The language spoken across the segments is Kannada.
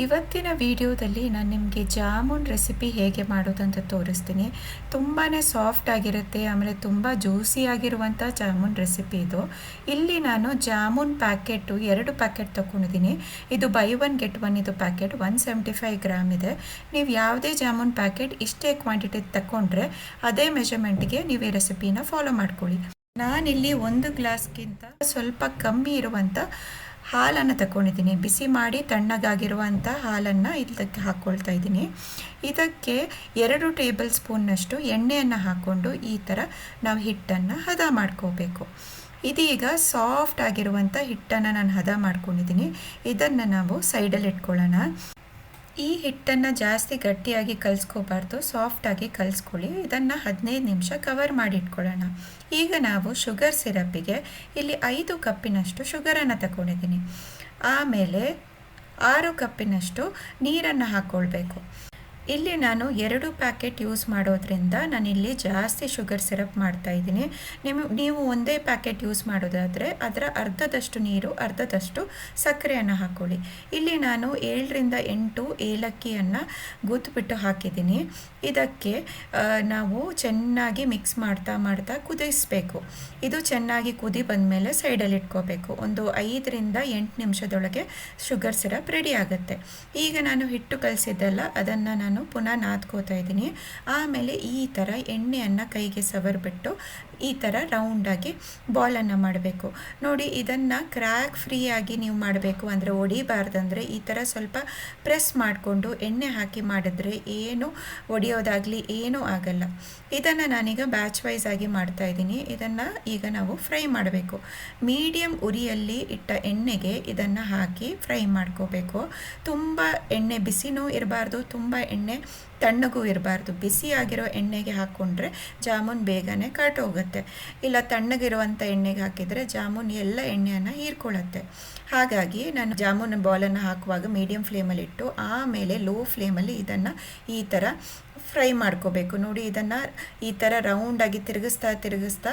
ಇವತ್ತಿನ ವಿಡಿಯೋದಲ್ಲಿ ನಾನು ನಿಮಗೆ ಜಾಮೂನ್ ರೆಸಿಪಿ ಹೇಗೆ ಮಾಡೋದಂತ ತೋರಿಸ್ತೀನಿ. ತುಂಬಾ ಸಾಫ್ಟ್ ಆಗಿರುತ್ತೆ, ಆಮೇಲೆ ತುಂಬ ಜ್ಯೂಸಿ ಆಗಿರುವಂಥ ಜಾಮೂನ್ ರೆಸಿಪಿ ಇದು. ಇಲ್ಲಿ ನಾನು ಜಾಮೂನ್ ಪ್ಯಾಕೆಟು ಎರಡು ಪ್ಯಾಕೆಟ್ ತೊಗೊಂಡಿದ್ದೀನಿ ಇದು ಬೈ ಒನ್ ಗೆಟ್ ಒನ್ ಇದು packet one seventy five gram ಇದೆ. ನೀವು ಯಾವುದೇ ಜಾಮೂನ್ ಪ್ಯಾಕೆಟ್ ಇಷ್ಟೇ ಕ್ವಾಂಟಿಟಿ ತಗೊಂಡ್ರೆ ಅದೇ ಮೆಜರ್ಮೆಂಟ್ಗೆ ನೀವು ಈ ರೆಸಿಪಿನ ಫಾಲೋ ಮಾಡ್ಕೊಳ್ಳಿ. ನಾನಿಲ್ಲಿ ಒಂದು ಗ್ಲಾಸ್ಗಿಂತ ಸ್ವಲ್ಪ ಕಮ್ಮಿ ಇರುವಂಥ ಹಾಲನ್ನು ತಗೊಂಡಿದ್ದೀನಿ ಬಿಸಿ ಮಾಡಿ ತಣ್ಣಗಾಗಿರುವಂಥ ಹಾಲನ್ನು ಇದಕ್ಕೆ ಹಾಕ್ಕೊಳ್ತಾ ಇದ್ದೀನಿ. ಇದಕ್ಕೆ ಎರಡು ಟೇಬಲ್ ಸ್ಪೂನ್ನಷ್ಟು ಎಣ್ಣೆಯನ್ನು ಹಾಕ್ಕೊಂಡು ಈ ಥರ ನಾವು ಹಿಟ್ಟನ್ನು ಹದ ಮಾಡ್ಕೋಬೇಕು. ಇದೀಗ ಸಾಫ್ಟ್ ಆಗಿರುವಂಥ ಹಿಟ್ಟನ್ನು ನಾನು ಹದ ಮಾಡ್ಕೊಂಡಿದ್ದೀನಿ. ಇದನ್ನು ನಾವು ಸೈಡಲ್ಲಿ ಇಟ್ಕೊಳ್ಳೋಣ. ಈ ಹಿಟ್ಟನ್ನು ಜಾಸ್ತಿ ಗಟ್ಟಿಯಾಗಿ ಕಲಿಸ್ಕೋಬಾರ್ದು ಸಾಫ್ಟಾಗಿ ಕಲಿಸ್ಕೊಳ್ಳಿ. ಇದನ್ನು ಹದಿನೈದು ನಿಮಿಷ ಕವರ್ ಮಾಡಿ ಇಟ್ಕೊಳ್ಳೋಣ ಈಗ ನಾವು ಶುಗರ್ ಸಿರಪ್ಪಿಗೆ ಇಲ್ಲಿ ಐದು ಕಪ್ಪಿನಷ್ಟು ಶುಗರನ್ನು ತಗೊಂಡಿದ್ದೀನಿ ಆಮೇಲೆ ಆರು ಕಪ್ಪಿನಷ್ಟು ನೀರನ್ನು ಹಾಕ್ಕೊಳ್ಬೇಕು. ಇಲ್ಲಿ ನಾನು ಎರಡು ಪ್ಯಾಕೆಟ್ ಯೂಸ್ ಮಾಡೋದ್ರಿಂದ ನಾನಿಲ್ಲಿ ಜಾಸ್ತಿ ಶುಗರ್ ಸಿರಪ್ ಮಾಡ್ತಾ ಇದ್ದೀನಿ. ನಿಮ್ಮ ನೀವು ಒಂದೇ ಪ್ಯಾಕೆಟ್ ಯೂಸ್ ಮಾಡೋದಾದರೆ ಅದರ ಅರ್ಧದಷ್ಟು ನೀರು, ಅರ್ಧದಷ್ಟು ಸಕ್ಕರೆಯನ್ನು ಹಾಕ್ಕೊಳ್ಳಿ ಇಲ್ಲಿ ನಾನು ಏಳರಿಂದ ಎಂಟು ಏಲಕ್ಕಿಯನ್ನು ಗುದ್ದುಬಿಟ್ಟು ಹಾಕಿದ್ದೀನಿ. ಇದಕ್ಕೆ ನಾವು ಚೆನ್ನಾಗಿ ಮಿಕ್ಸ್ ಮಾಡ್ತಾ ಮಾಡ್ತಾ ಕುದಿಸಬೇಕು. ಇದು ಚೆನ್ನಾಗಿ ಕುದಿ ಬಂದಮೇಲೆ ಸೈಡಲ್ಲಿ ಇಟ್ಕೋಬೇಕು. ಒಂದು ಐದರಿಂದ ಎಂಟು ನಿಮಿಷದೊಳಗೆ ಶುಗರ್ ಸಿರಪ್ ರೆಡಿ ಆಗುತ್ತೆ. ಈಗ ನಾನು ಹಿಟ್ಟು ಕಲಿಸಿದ್ದೆಲ್ಲ ಅದನ್ನು ನಾನು ಪುನಃ ನಾದ್ಕೋತಾ ಇದ್ದೀನಿ. ಆಮೇಲೆ ಈ ಥರ ಎಣ್ಣೆಯನ್ನು ಕೈಗೆ ಸವರ್ಬಿಟ್ಟು ಈ ಥರ ರೌಂಡಾಗಿ ಬಾಲನ್ನು ಮಾಡಬೇಕು. ನೋಡಿ, ಇದನ್ನು ಕ್ರ್ಯಾಕ್ ಫ್ರೀಯಾಗಿ ನೀವು ಮಾಡಬೇಕು. ಅಂದರೆ ಒಡಿಬಾರ್ದಂದರೆ ಈ ಥರ ಸ್ವಲ್ಪ ಪ್ರೆಸ್ ಮಾಡಿಕೊಂಡು ಎಣ್ಣೆ ಹಾಕಿ ಮಾಡಿದ್ರೆ ಏನು ಒಡೆಯೋದಾಗಲಿ ಏನೂ ಆಗಲ್ಲ. ಇದನ್ನು ನಾನೀಗ ಬ್ಯಾಚ್ ವೈಸ್ ಆಗಿ ಮಾಡ್ತಾ ಇದ್ದೀನಿ. ಇದನ್ನು ಈಗ ನಾವು ಫ್ರೈ ಮಾಡಬೇಕು. ಮೀಡಿಯಮ್ ಉರಿಯಲ್ಲಿ ಇಟ್ಟ ಎಣ್ಣೆಗೆ ಇದನ್ನು ಹಾಕಿ ಫ್ರೈ ಮಾಡ್ಕೋಬೇಕು. ತುಂಬ ಎಣ್ಣೆ ಬಿಸಿನೂ ಇರಬಾರ್ದು. ತುಂಬ ಎಣ್ಣೆ ತಣ್ಣಗೂ ಇರಬಾರ್ದು. ಬಿಸಿಯಾಗಿರೋ ಎಣ್ಣೆಗೆ ಹಾಕ್ಕೊಂಡ್ರೆ ಜಾಮೂನ್ ಬೇಗನೆ ಕಟ್ಟೋಗುತ್ತೆ ಇಲ್ಲ ತಣ್ಣಗಿರುವಂಥ ಎಣ್ಣೆಗೆ ಹಾಕಿದರೆ ಜಾಮೂನ್ ಎಲ್ಲ ಎಣ್ಣೆಯನ್ನು ಹೀರ್ಕೊಳ್ಳುತ್ತೆ. ಹಾಗಾಗಿ ನಾನು ಜಾಮೂನ್ ಬಾಲನ್ನು ಹಾಕುವಾಗ ಮೀಡಿಯಮ್ ಫ್ಲೇಮಲ್ಲಿಟ್ಟು ಆಮೇಲೆ ಲೋ ಫ್ಲೇಮಲ್ಲಿ ಇದನ್ನು ಈ ಥರ ಫ್ರೈ ಮಾಡ್ಕೋಬೇಕು. ನೋಡಿ, ಇದನ್ನು ಈ ಥರ ರೌಂಡಾಗಿ ತಿರುಗಿಸ್ತಾ ತಿರುಗಿಸ್ತಾ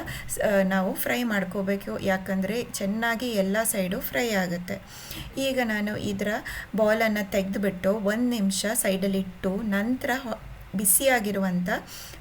ನಾವು ಫ್ರೈ ಮಾಡ್ಕೋಬೇಕು. ಯಾಕಂದರೆ ಚೆನ್ನಾಗಿ ಎಲ್ಲ ಸೈಡು ಫ್ರೈ ಆಗುತ್ತೆ. ಈಗ ನಾನು ಇದರ ಬಾಲನ್ನು ತೆಗೆದುಬಿಟ್ಟು ಒಂದು ನಿಮಿಷ ಸೈಡಲ್ಲಿಟ್ಟು ನಂತರ ಬಿಸಿಯಾಗಿರುವಂಥ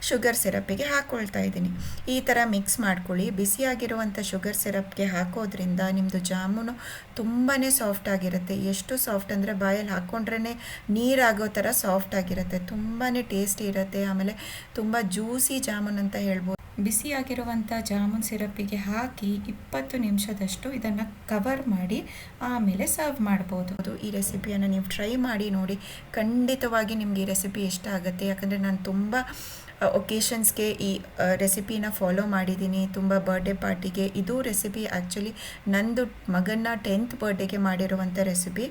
ಶುಗರ್ ಸಿರಪ್ಪಿಗೆ ಹಾಕ್ಕೊಳ್ತಾ ಇದ್ದೀನಿ. ಈ ಥರ ಮಿಕ್ಸ್ ಮಾಡ್ಕೊಳ್ಳಿ. ಬಿಸಿಯಾಗಿರುವಂಥ ಶುಗರ್ ಸಿರಪ್ಗೆ ಹಾಕೋದ್ರಿಂದ ನಿಮ್ಮದು ಜಾಮೂನು ತುಂಬಾ ಸಾಫ್ಟ್ ಆಗಿರುತ್ತೆ. ಎಷ್ಟು ಸಾಫ್ಟ್ ಅಂದರೆ ಬಾಯಲ್ಲಿ ಹಾಕ್ಕೊಂಡ್ರೇ ನೀರಾಗೋ ಥರ ಸಾಫ್ಟ್ ಆಗಿರುತ್ತೆ. ತುಂಬಾ ಟೇಸ್ಟಿ ಇರುತ್ತೆ. ಆಮೇಲೆ ತುಂಬ ಜ್ಯೂಸಿ ಜಾಮೂನ್ ಅಂತ ಹೇಳ್ಬೋದು. ಬಿಸಿಯಾಗಿರುವಂಥ ಜಾಮೂನ್ ಸಿರಪ್ಪಿಗೆ ಹಾಕಿ ಇಪ್ಪತ್ತು ನಿಮಿಷದಷ್ಟು ಇದನ್ನು ಕವರ್ ಮಾಡಿ ಆಮೇಲೆ ಸರ್ವ್ ಮಾಡ್ಬೋದು. ಅದು ಈ ರೆಸಿಪಿಯನ್ನು ನೀವು ಟ್ರೈ ಮಾಡಿ ನೋಡಿ. ಖಂಡಿತವಾಗಿ ನಿಮಗೆ ಈ ರೆಸಿಪಿ ಇಷ್ಟ ಆಗುತ್ತೆ. ಯಾಕಂದರೆ ನಾನು ತುಂಬ ಒಕೇಶನ್ಸ್ಗೆ ಈ ರೆಸಿಪಿನ ಫಾಲೋ ಮಾಡಿದ್ದೀನಿ. ತುಂಬ ಬರ್ಡೇ ಪಾರ್ಟಿಗೆ ಇದು ರೆಸಿಪಿ ಆ್ಯಕ್ಚುಲಿ ನಂದು ಮಗನ ಟೆಂತ್ ಬರ್ಡೇಗೆ ಮಾಡಿರುವಂಥ ರೆಸಿಪಿ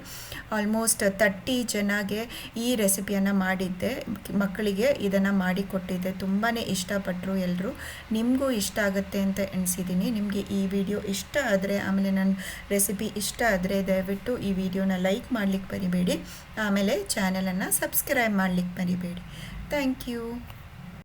ಆಲ್ಮೋಸ್ಟ್ ತರ್ಟಿ ಜನಗೆ ಈ ರೆಸಿಪಿಯನ್ನು ಮಾಡಿದ್ದೆ. ಮಕ್ಕಳಿಗೆ ಇದನ್ನು ಮಾಡಿಕೊಟ್ಟಿದ್ದೆ ತುಂಬಾ ಇಷ್ಟಪಟ್ಟರು ಎಲ್ಲರೂ ನಿಮಗೂ ಇಷ್ಟ ಆಗುತ್ತೆ ಅಂತ ಎಣಿಸಿದ್ದೀನಿ ನಿಮಗೆ ಈ ವಿಡಿಯೋ ಇಷ್ಟ ಆದರೆ, ಆಮೇಲೆ ನನ್ನ ರೆಸಿಪಿ ಇಷ್ಟ ಆದರೆ ದಯವಿಟ್ಟು ಈ ವಿಡಿಯೋನ ಲೈಕ್ ಮಾಡಲಿಕ್ಕೆ ಬರಿಬೇಡಿ. ಆಮೇಲೆ ಚಾನಲನ್ನು ಸಬ್ಸ್ಕ್ರೈಬ್ ಮಾಡಲಿಕ್ಕೆ ಬರಿಬೇಡಿ. Thank you